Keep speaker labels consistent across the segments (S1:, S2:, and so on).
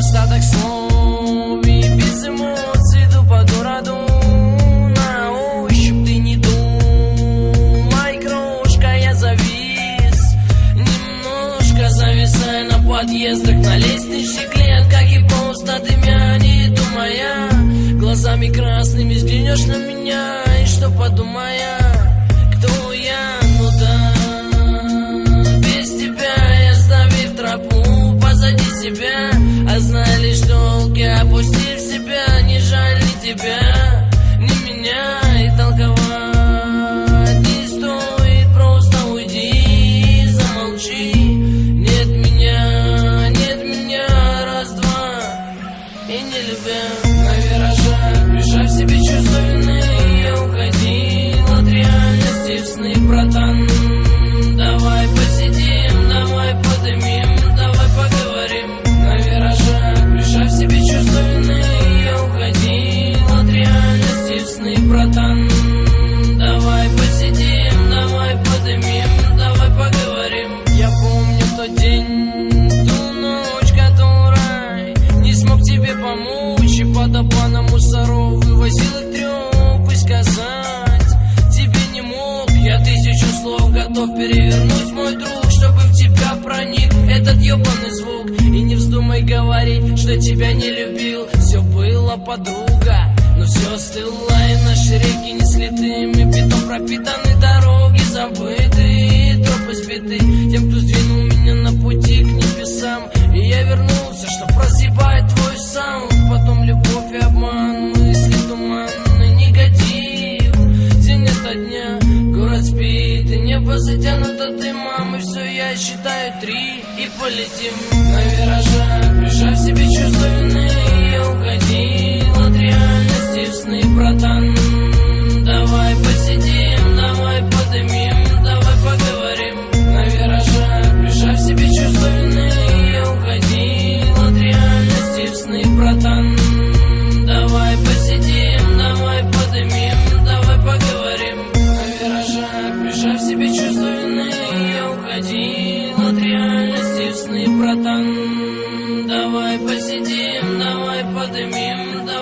S1: Остаток слов и без эмоций иду по городу На ощупь ты не думай, крошка, я завис Немножко зависая на подъездах На лестничных клетках и просто дымя Не думая, глазами красными взглянешь на меня И что подумая знали, что я опустив себя Не жаль ни тебя, ни меня И толковать не стоит Просто уйди, замолчи. Нет меня, нет меня, раз-два И не любя. На виражах Прижав себе чувство вины Я уходил от реальности в сны, братан братан Давай посидим, давай подымим Давай поговорим. Я помню тот день, ту ночь, которой Не смог тебе помочь И под обманом мусоров Вывозил их треп и сказать Тебе не мог Я тысячу слов готов перевернуть мой друг Чтобы в тебя проник этот ебаный звук. И не вздумай говорить, что тебя не любил Все было подруга но все стыло, и наши реки не слиты Мы бетон пропитаны, дороги забыты Тропы сбиты. Тем, кто сдвинул меня на пути к небесам И я вернулся, чтоб прозябать твой саунд Потом любовь и обман, мысли туманны, негатив. День ото дня, город спит, и небо затянуто дымом. И все я считаю три, и полетим на виражах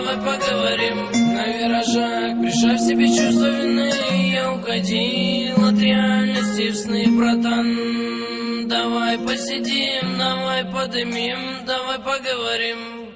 S1: давай поговорим. На виражах Прижав себе чувство вины, я уходил от реальности в сны, братан. Давай посидим, давай подымим, давай поговорим